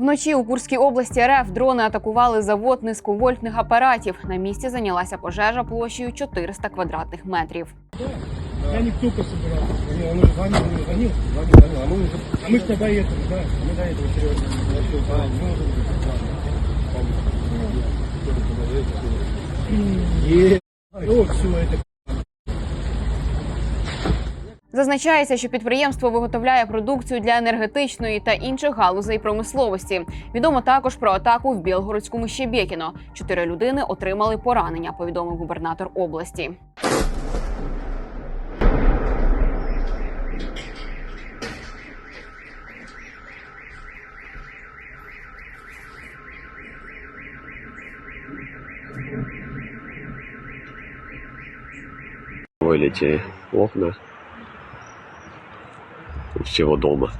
Вночі у Курській області РФ дрони атакували завод низьковольтних апаратів. На місці зайнялася пожежа площею 400 квадратних метрів. Я не только собирался. Не, он уже звонил, он уже звонил, звонил, звонил. А мы уже, а мы ж до этого, да, мы до этого серьезно начали, да, мы уже Е, ну, все это. Зазначається, що підприємство виготовляє продукцію для енергетичної та інших галузей промисловості. Відомо також про атаку в Білгородському Щебєкіно. Чотири людини отримали поранення. Повідомив губернатор області. вылетели окна всего дома.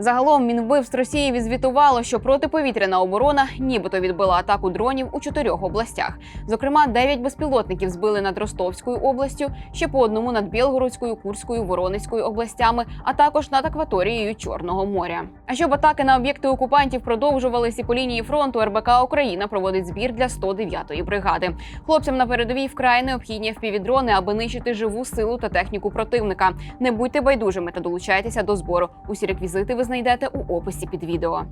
Загалом Мінвбивств Росії відзвітувало, що протиповітряна оборона нібито відбила атаку дронів у чотирьох областях. Зокрема, дев'ять безпілотників збили над Ростовською областю, ще по одному над Білгородською, Курською, Воронезькою областями, а також над акваторією Чорного моря. А щоб атаки на об'єкти окупантів продовжувались і по лінії фронту, РБК Україна проводить збір для 109-ї бригади. Хлопцям на передовій вкрай необхідні впівдрони, аби нищити живу силу та техніку противника. Не будьте байдужими та долучайтеся до збору. Усі реквізити ви знайдете у описі під відео.